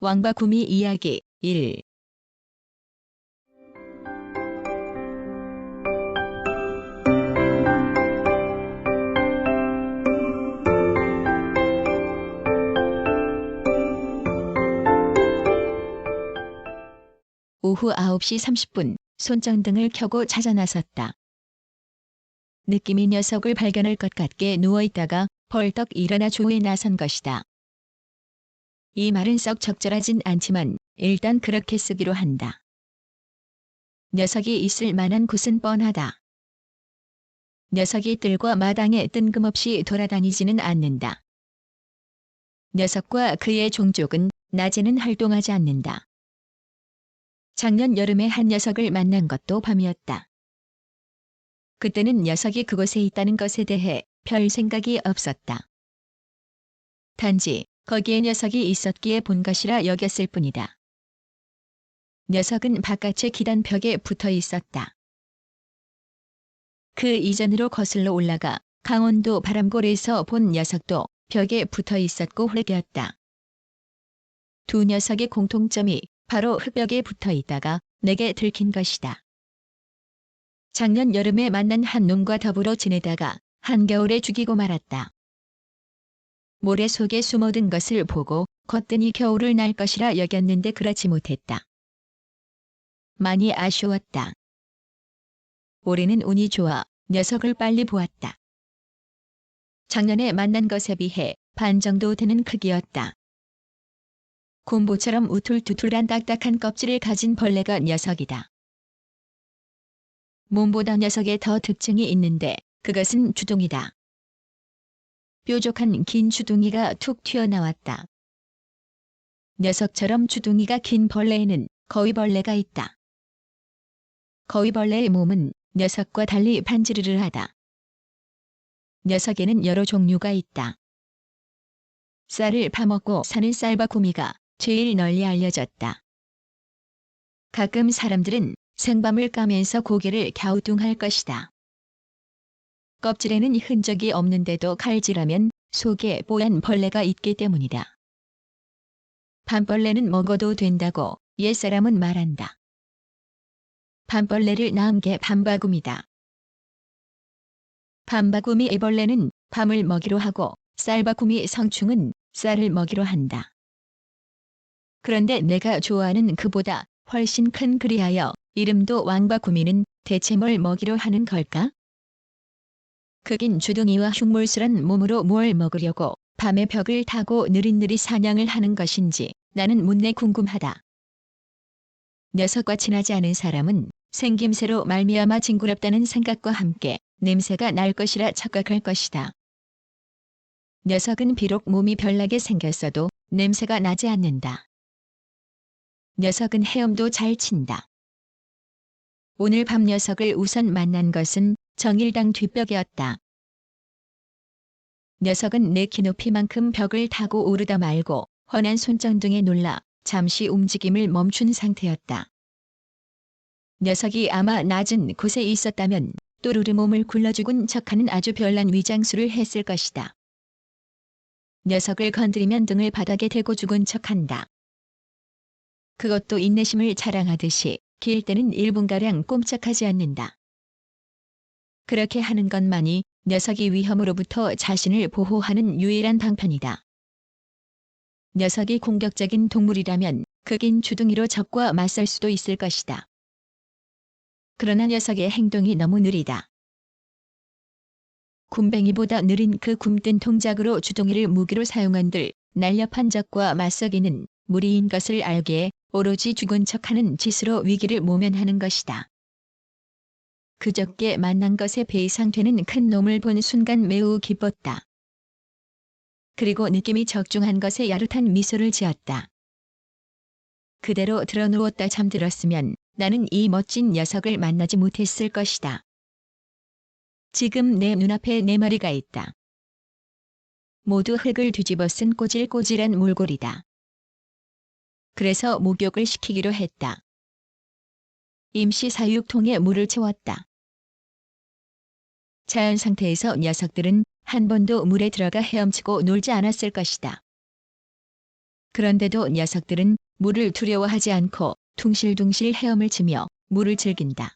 왕바구미 이야기 1 오후 9시 30분 손전등을 켜고 찾아 나섰다. 느낌이 녀석을 발견할 것 같게 누워있다가 벌떡 일어나 조에 나선 것이다. 이 말은 썩 적절하진 않지만 일단 그렇게 쓰기로 한다. 녀석이 있을 만한 곳은 뻔하다. 녀석이 뜰과 마당에 뜬금없이 돌아다니지는 않는다. 녀석과 그의 종족은 낮에는 활동하지 않는다. 작년 여름에 한 녀석을 만난 것도 밤이었다. 그때는 녀석이 그곳에 있다는 것에 대해 별 생각이 없었다. 단지 거기에 녀석이 있었기에 본 것이라 여겼을 뿐이다. 녀석은 바깥의 기단 벽에 붙어 있었다. 그 이전으로 거슬러 올라가 강원도 바람골에서 본 녀석도 벽에 붙어 있었고 회개였다. 두 녀석의 공통점이 바로 흙벽에 붙어 있다가 내게 들킨 것이다. 작년 여름에 만난 한 놈과 더불어 지내다가 한겨울에 죽이고 말았다. 모래 속에 숨어든 것을 보고 걷더니 겨울을 날 것이라 여겼는데 그렇지 못했다. 많이 아쉬웠다. 올해는 운이 좋아 녀석을 빨리 보았다. 작년에 만난 것에 비해 반 정도 되는 크기였다. 곰보처럼 우툴투툴한 딱딱한 껍질을 가진 벌레가 녀석이다. 몸보다 녀석에 더 특징이 있는데 그것은 주둥이다. 뾰족한 긴 주둥이가 툭 튀어나왔다. 녀석처럼 주둥이가 긴 벌레에는 거위벌레가 있다. 거위벌레의 몸은 녀석과 달리 반지르르 하다. 녀석에는 여러 종류가 있다. 쌀을 파먹고 사는 쌀바구미가 제일 널리 알려졌다. 가끔 사람들은 생밤을 까면서 고개를 갸우뚱할 것이다. 껍질에는 흔적이 없는데도 칼질하면 속에 뽀얀 벌레가 있기 때문이다. 밤벌레는 먹어도 된다고 옛사람은 말한다. 밤벌레를 낳은 게 밤바구미다. 밤바구미 애벌레는 밤을 먹이로 하고 쌀바구미 성충은 쌀을 먹이로 한다. 그런데 내가 좋아하는 그보다 훨씬 큰 그리하여 이름도 왕바구미는 대체 뭘 먹이로 하는 걸까? 크긴 주둥이와 흉물스런 몸으로 뭘 먹으려고 밤의 벽을 타고 느릿느릿 사냥을 하는 것인지 나는 문내 궁금하다. 녀석과 친하지 않은 사람은 생김새로 말미암아 징그럽다는 생각과 함께 냄새가 날 것이라 착각할 것이다. 녀석은 비록 몸이 별나게 생겼어도 냄새가 나지 않는다. 녀석은 헤엄도 잘 친다. 오늘 밤 녀석을 우선 만난 것은 정일당 뒷벽이었다. 녀석은 내 키 높이만큼 벽을 타고 오르다 말고 훤한 손전등에 놀라 잠시 움직임을 멈춘 상태였다. 녀석이 아마 낮은 곳에 있었다면 또르르 몸을 굴러 죽은 척하는 아주 별난 위장수를 했을 것이다. 녀석을 건드리면 등을 바닥에 대고 죽은 척한다. 그것도 인내심을 자랑하듯이 길 때는 1분가량 꼼짝하지 않는다. 그렇게 하는 것만이 녀석이 위험으로부터 자신을 보호하는 유일한 방편이다. 녀석이 공격적인 동물이라면 극인 주둥이로 적과 맞설 수도 있을 것이다. 그러나 녀석의 행동이 너무 느리다. 굼벵이보다 느린 그 굼뜬 동작으로 주둥이를 무기로 사용한들 날렵한 적과 맞서기는 무리인 것을 알기에 오로지 죽은 척하는 짓으로 위기를 모면하는 것이다. 그저께 만난 것에 배상되는 큰 놈을 본 순간 매우 기뻤다. 그리고 느낌이 적중한 것에 야릇한 미소를 지었다. 그대로 드러누웠다 잠들었으면 나는 이 멋진 녀석을 만나지 못했을 것이다. 지금 내 눈앞에 네 마리가 있다. 모두 흙을 뒤집어 쓴 꼬질꼬질한 물골이다. 그래서 목욕을 시키기로 했다. 임시 사육통에 물을 채웠다. 자연 상태에서 녀석들은 한 번도 물에 들어가 헤엄치고 놀지 않았을 것이다. 그런데도 녀석들은 물을 두려워하지 않고 둥실둥실 헤엄을 치며 물을 즐긴다.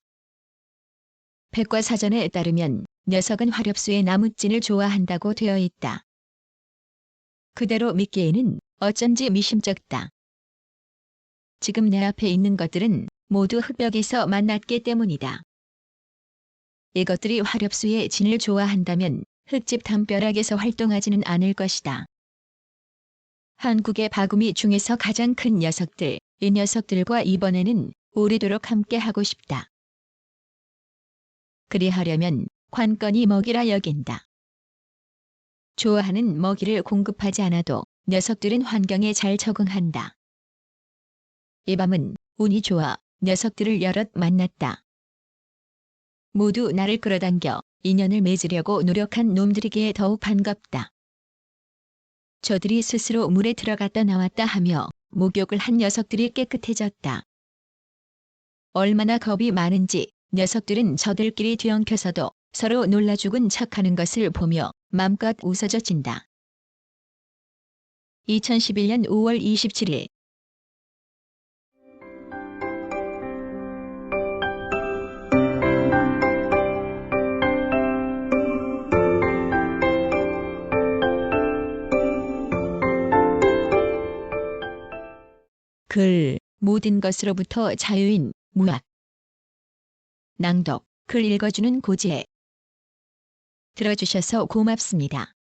백과사전에 따르면 녀석은 화렵수의 나무찐을 좋아한다고 되어 있다. 그대로 믿기에는 어쩐지 미심쩍다. 지금 내 앞에 있는 것들은 모두 흙벽에서 만났기 때문이다. 이것들이 화렵수의 진을 좋아한다면 흙집 담벼락에서 활동하지는 않을 것이다. 한국의 바구미 중에서 가장 큰 녀석들, 이 녀석들과 이번에는 오래도록 함께 하고 싶다. 그리하려면 관건이 먹이라 여긴다. 좋아하는 먹이를 공급하지 않아도 녀석들은 환경에 잘 적응한다. 이 밤은 운이 좋아 녀석들을 여럿 만났다. 모두 나를 끌어당겨 인연을 맺으려고 노력한 놈들이기에 더욱 반갑다. 저들이 스스로 물에 들어갔다 나왔다 하며 목욕을 한 녀석들이 깨끗해졌다. 얼마나 겁이 많은지 녀석들은 저들끼리 뒤엉켜서도 서로 놀라 죽은 척하는 것을 보며 맘껏 웃어젖힌다. 2011년 5월 27일 글 모든 것으로부터 자유인 무학 낭독 글 읽어주는 고지혜 들어주셔서 고맙습니다.